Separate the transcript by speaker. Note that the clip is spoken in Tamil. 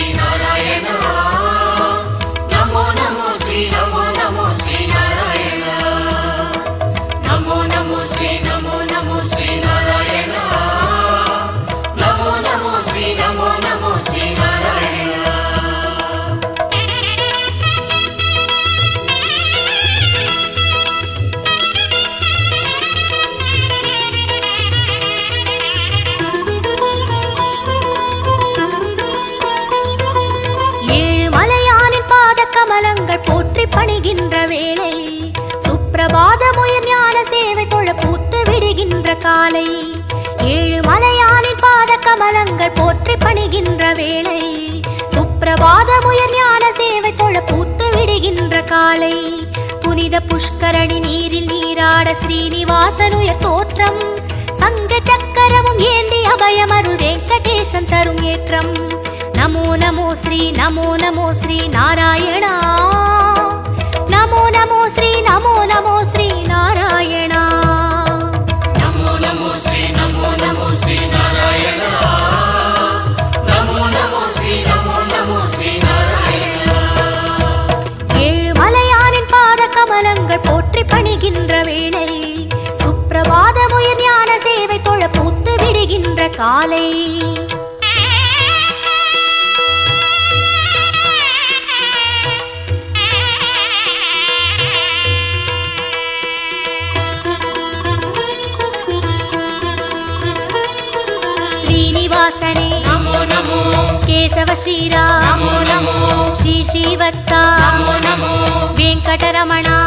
Speaker 1: Marina. சேவை தொழ பூத்து விடுகின்ற காலை. ஏழு மலையானின் பாத கமலங்கள் போற்றி பணிகின்ற வேளை. சுப்பிரபாத முயர் ஞான சேவை தொழ பூத்து விடுகின்ற காலை. புனித புஷ்கரணி நீரில் நீராட ஸ்ரீனிவாசன் தோற்றம். சங்க சக்கரமும் ஏந்தி அபயமருள் வெங்கடேசன் தரும் ஏற்றம். நமோ நமோ ஸ்ரீ நமோ நமோ ஸ்ரீ நாராயணா. வதனங்கள் போற்றி பணிகின்ற வேளை. சுப்பிரபாதமுயிர் ஞான சேவை தொழ பூத்து விடுகின்ற காலை. ஸ்ரீனிவாசனே. நமோ
Speaker 2: நமோ. கேசவ
Speaker 1: ஸ்ரீராம்.
Speaker 2: நமோ ஸ்ரீ
Speaker 1: ஸ்ரீவத்தா
Speaker 2: நமோ. வெங்கடரமணா.